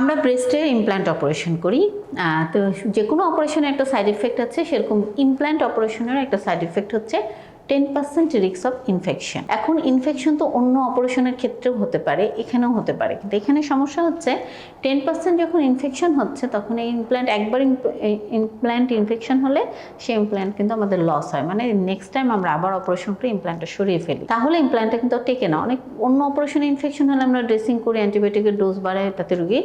আমরা ব্রেস্টের implant operation করি তো যে কোনো অপারেশনের একটা সাইড এফেক্ট আছে, সেরকম ইমপ্ল্যান্ট অপারেশনের একটা সাইড এফেক্ট হচ্ছে ten percent risk of infection এখন ইনফেকশন তো অন্য অপারেশনের ক্ষেত্রেও হতে পারে, এখানেও হতে পারে। কিন্তু এখানে সমস্যা হচ্ছে টেন পার্সেন্ট যখন ইনফেকশন হচ্ছে, তখন এই ইমপ্ল্যান্ট একবার ইমপ্ল্যান্ট ইনফেকশন হলে সেই ইমপ্ল্যান্ট কিন্তু আমাদের লস হয়। মানে নেক্সট টাইম আমরা আবার অপারেশন করে ইমপ্ল্যান্টটা সরিয়ে ফেলি। তাহলে ইমপ্ল্যান্টটা কিন্তু টেকে না। অনেক, অন্য অপারেশনে ইনফেকশন হলে আমরা ড্রেসিং করে অ্যান্টিবায়োটিকের ডোজ বাড়াই, তাতে রুগী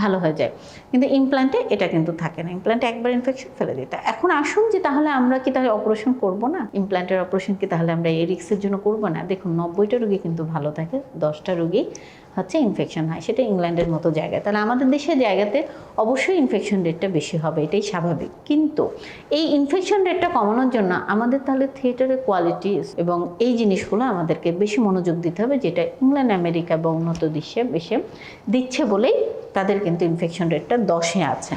ভালো হয়ে যায়। কিন্তু ইমপ্ল্যান্টে এটা কিন্তু থাকে না। ইমপ্ল্যান্টে একবার ইনফেকশন ফেলে দিতে এখন আসুন যে তাহলে আমরা কি তাহলে অপারেশন করব না? ইমপ্ল্যান্টের অপারেশন কি তাহলে আমরা এই রিক্সের জন্য করব না। দেখুন, নব্বইটা রুগী কিন্তু ভালো থাকে, দশটা রুগী হচ্ছে ইনফেকশন হয়। সেটা ইংল্যান্ডের মতো জায়গায়। তাহলে আমাদের দেশের জায়গাতে অবশ্যই ইনফেকশন রেটটা বেশি হবে, এটাই স্বাভাবিক। কিন্তু এই ইনফেকশন রেটটা কমানোর জন্য আমাদের তাহলে থিয়েটারের কোয়ালিটি এবং এই জিনিসগুলো আমাদেরকে বেশি মনোযোগ দিতে হবে, যেটা ইংল্যান্ড, আমেরিকা বা উন্নত দেশে বেশি দিচ্ছে বলেই তাদের কিন্তু ইনফেকশন রেটটা দশে আছে।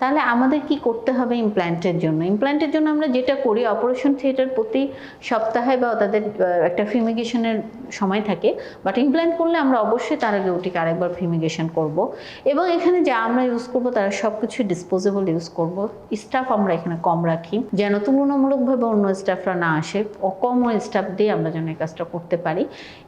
তাহলে আমাদের কি করতে হবে ইমপ্ল্যান্টের জন্য? ইমপ্ল্যান্টের জন্য আমরা যেটা করি অপারেশন থিয়েটার প্রতি সপ্তাহে বা তাদের একটা ফিমিগেশনের সময় থাকে। বাট ইমপ্ল্যান্ট করলে আমরা অবশ্যই তার আগে ওটিকে আরেকবার ফিমিগেশন করব। এবং এখানে যা আমরা ইউজ করব, তারা সব কিছু ডিসপোজেবল ইউজ করব। স্টাফ আমরা এখানে কম রাখি, যেন তুলনামূলকভাবে অন্য স্টাফরা না আসে। কম স্টাফ দিয়ে আমরা যেন এই কাজটা করতে পারি।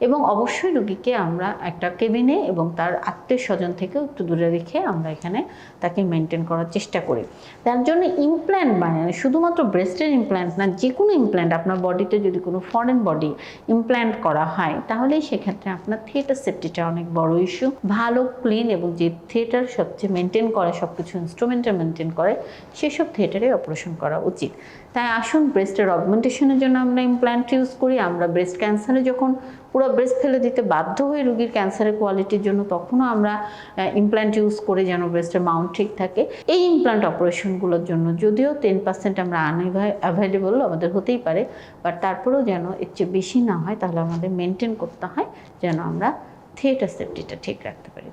এবং অবশ্যই রুগীকে আমরা একটা কেবিনে এবং তার আত্মীয় স্বজন থেকেও একটু দূরে রেখে আমরা এখানে তাকে মেনটেন করার চেষ্টা করি। তার জন্য ইমপ্ল্যান্ট মানে শুধুমাত্র ব্রেস্টের ইমপ্ল্যান্ট না যে কোনো ইমপ্ল্যান্ট আপনার বডিতে যদি কোনো ফরেন বডি ইমপ্ল্যান্ট করা হয়, তাহলেই সেক্ষেত্রে আপনার থিয়েটার সেফটিটা অনেক বড় ইস্যু ভালো ক্লিন এবং যে থিয়েটার সবচেয়ে মেনটেন করে সব কিছু ইনস্ট্রুমেন্টে মেনটেন করে, সেসব থিয়েটারে অপারেশন করা উচিত। তাই আসুন ব্রেস্টের অগমেন্টেশনের জন্য আমরা ইমপ্ল্যান্ট ইউজ করি। আমরা ব্রেস্ট ক্যান্সারে যখন পুরো ব্রেস্ট ফেলে দিতে বাধ্য হয়ে রুগীর ক্যান্সারের কোয়ালিটির জন্য তখনও আমরা ইমপ্ল্যান্ট ইউজ করে যেন ব্রেস্টের মাউন্ট ঠিক থাকে। এই ইমপ্ল্যান্ট অপারেশনগুলোর জন্য যদিও টেন পার্সেন্ট আমরা অ্যাভেলেবল আমাদের হতেই পারে বাট তারপরেও যেন এর চেয়ে বেশি না হয়, তাহলে আমাদের মেনটেন করতে হয়, যেন আমরা থিয়েটার সেফটিটা ঠিক রাখতে পারি।